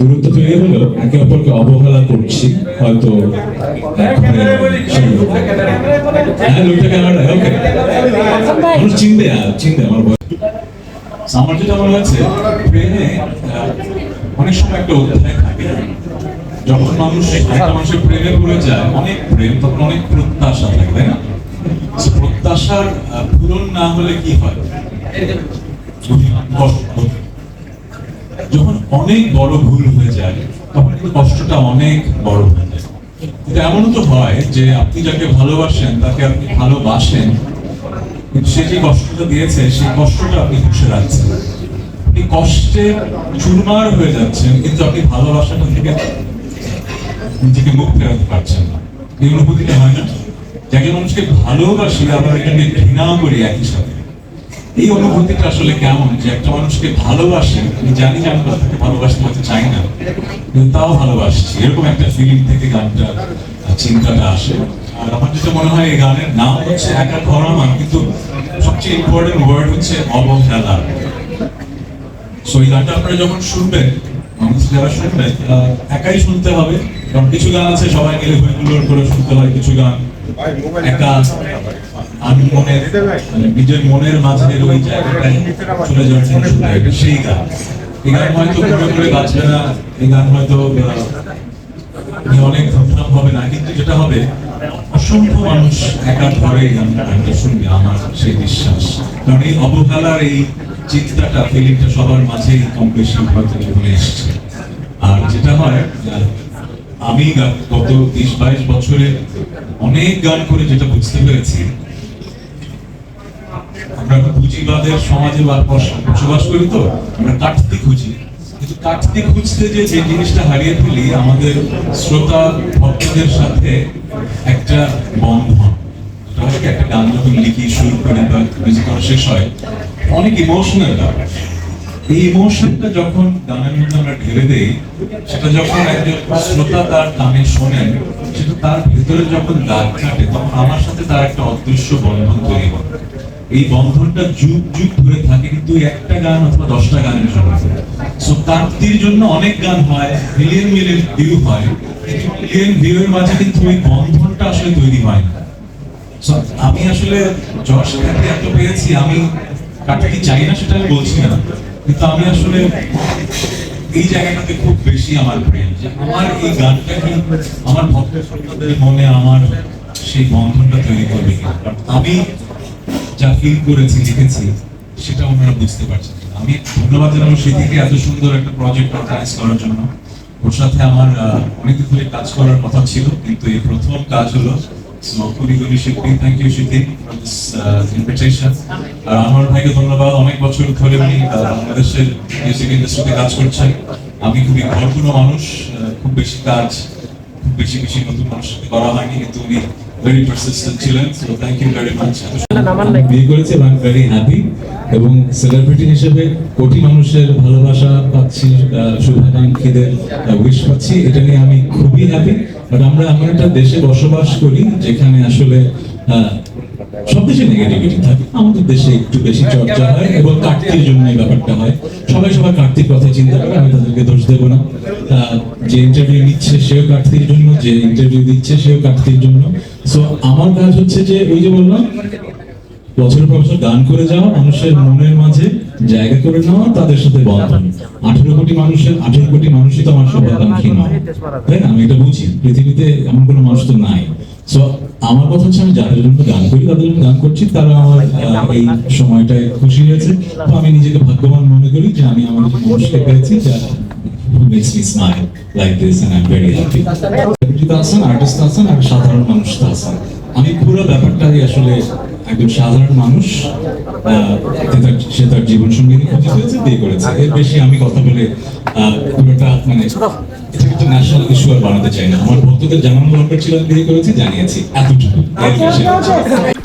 দূরত্ব তৈরি হলো একে অপরকে অবহেলা করছি, হয়তো হ্যাঁ মানুষ চিনবে চিনবে আমার আমার যেটা মনে হচ্ছে প্রেমে অনেক সময় একটা অধ্যায় থাকে। যখন মানুষ একটা মানুষের প্রেমে পড়ে যায়, অনেক প্রেম, তখন অনেক প্রত্যাশা থাকে, তাই না? প্রত্যাশার পূরণ না হলে কি হয়। যখন অনেক বড় ভুল হয়ে যায়, তখন কিন্তু কষ্টটা অনেক বড় হয়ে যায়। কিন্তু এমনও তো হয় যে আপনি যাকে ভালোবাসেন, তাকে আপনি ভালোবাসেন সে যে কষ্টটা দিয়েছে, সেই কষ্টটা আপনি খুশি রাখছেন। আপনি কষ্টে চুরমার হয়ে যাচ্ছেন, কিন্তু আপনি ভালোবাসাটা থেকে নিজেকে মুখ ফেরাতে পারছেন না। এই অনুভূতিটা হয় না? যাকে মানুষকে ভালোবাসি আবার এটাকে ঘৃণাও করি একই সাথে। এই অনুভূতিটা আসলে কেমন? যে একটা মানুষকে ভালোবাসি, আমি জানি যে আমি তাকে ভালোবাসতে হতে চাই না, কিন্তু তাও ভালোবাসছি। এরকম একটা ফিলিং থেকে গানটা চিন্তাটা আসে। আর আমার যেটা মনে হয়, এই গানের নাম হচ্ছে একা ধরা মান, কিন্তু সবচেয়ে ইম্পর্টেন্ট ওয়ার্ড হচ্ছে অবহেলা। সো এই গানটা আপনারা যখন শুনবেন, মানুষ যারা শুনবেন একাই শুনতে হবে। কারণ কিছু গান আছে, সবাই মিলে হইগুলোর করে শুনতে হয় কিছু গান। একা আমি মনের মানে নিজের মনের মাঝের ওই জায়গাটায় চলে জন্য শুনতে সেই গান। এই গান হয়তো করে করে বাঁচবে না, এই গান হয়তো অনেক ধুমধাম হবে না, কিন্তু যেটা হবে, অসংখ্য মানুষ একা ধরে গান- গানটা শুনবে, আমার সেই বিশ্বাস। কারণ এই অবহেলার এই চিন্তাটা ফিলিংটা সবার মাঝেই কম বেশি হয়তো চলে এসছে। আর যেটা হয় আমি গত বিশ বাইশ বছরে অনেক গান করে যেটা বুঝতে পেরেছি। আমরা পুঁজিবাদের সমাজে বসবাস করি তো, আমরা কাটতে খুঁজি। কিন্তু কাটতে খুঁজতে যে যে জিনিসটা হারিয়ে ফেলি, আমাদের শ্রোতা ভক্তদের সাথে একটা বন্ধন। একটা গান যখন লিখি, শুরু করি বা মিউজিক শেষ হয়, অনেক ইমোশনাল ব্যাপার। এই ইমোশনটা যখন গানের মধ্যে আমরা ঢেলে দেই, সেটা যখন একজন শ্রোতা তার কানে শোনেন, সেটা তার যখন দাগ কাটে, তখন আমার সাথে তার একটা অদৃশ্য বন্ধন তৈরি হয়। এই বন্ধনটা যুগ যুগ ধরে থাকে, কিন্তু একটা গান অথবা দশটা গানের জন্য সো জন্য অনেক গান হয় মিলিয়ন মিলিয়ন ভিউ হয় মিলিয়ন ভিউ এর মাঝে কিন্তু ওই বন্ধনটা আসলে তৈরি হয় না। আমি আসলে যশ খ্যাতি এত পেয়েছি, আমি কাটাতে চাই না সেটা আমি বলছি না। কিন্তু আমি আসলে এই জায়গাটাতে খুব বেশি আমার প্রেম যে আমার এই গানটা কি আমার ভক্তদের মনে আমার সেই বন্ধনটা তৈরি করবে আমি যা ফিল করেছি, লিখেছি, সেটা ওনারা বুঝতে পারছেন আমি ধন্যবাদ জানাব সেদিকে এত সুন্দর একটা প্রজেক্ট অর্গানাইজ করার জন্য। ওর সাথে আমার অনেকদিন ধরে কাজ করার কথা ছিল, কিন্তু এই প্রথম কাজ হলো So, খুবই খুবই শিল্পী থ্যাংক ইউ শিল্পী ইনভিটেশন আর আমার ভাইকে ধন্যবাদ অনেক বছর ধরে উনি বাংলাদেশের মিউজিক ইন্ডাস্ট্রিতে কাজ করছেন। আমি খুবই ঘরকুনো মানুষ খুব বেশি কাজ খুব বেশি বেশি নতুন মানুষের সাথে করা হয়নি কিন্তু উনি ভেরি পারসিস্টেন্ট ছিলেন so thank you very much বিয়ে করেছি এবং ভেরি হ্যাপি এবং সেলিব্রিটি হিসেবে কোটি মানুষের ভালোবাসা পাচ্ছি শুভাকাঙ্ক্ষীদের উইশ পাচ্ছি। এটা নিয়ে আমি খুবই হ্যাপি বাট আমরা এমন একটা দেশে বসবাস করি যেখানে আসলে সব দেশে নেগেটিভিটি থাকে। আমাদের দেশে একটু বেশি চর্চা হয় এবং কাটতির জন্য এই ব্যাপারটা হয়। সবাই সবার কাটতির কথা চিন্তা করে, আমি তাদেরকে দোষ দেবো না। যে ইন্টারভিউ নিচ্ছে সেও কাটতির জন্য, যে ইন্টারভিউ দিচ্ছে সেও কাটতির জন্য। সো আমার কাজ হচ্ছে যে, ওই যে বললাম বছর পর বছর গান করে যাওয়া, মানুষের মনের মাঝে জায়গা করে নেওয়া, তাদের সাথে বন্ধন। আঠেরো কোটি মানুষের, আঠেরো কোটি মানুষই তো আমার শুভাকাঙ্ক্ষী নয় তাই না? আমি এটা বুঝি। পৃথিবীতে এমন কোনো মানুষ তো নাই। সো আমার কথা হচ্ছে আমি যাদের জন্য গান করি, তাদের জন্য গান করছি, তারা আমার এই সময়টায় খুশি হয়েছে। তো আমি নিজেকে ভাগ্যবান মনে করি যে আমি আমার মানুষকে পেয়েছি, যা makes me smile like this and I'm very happy. আছেন আর্টিস্ট আছেন আর সাধারণ মানুষ তো আছেন আমি পুরো ব্যাপারটাই আসলে একজন সাধারণ মানুষ আহ, সে তার জীবন সঙ্গী খুঁজে পেয়েছে বিয়ে করেছে। এর বেশি আমি কথা বলে পুরোটা মানে এটা ন্যাশনাল ইস্যু আর বানাতে চাই না। আমার ভক্তদের জানানো দরকার ছিল বিয়ে করেছি জানিয়েছি এতটুকু। এর বেশি না।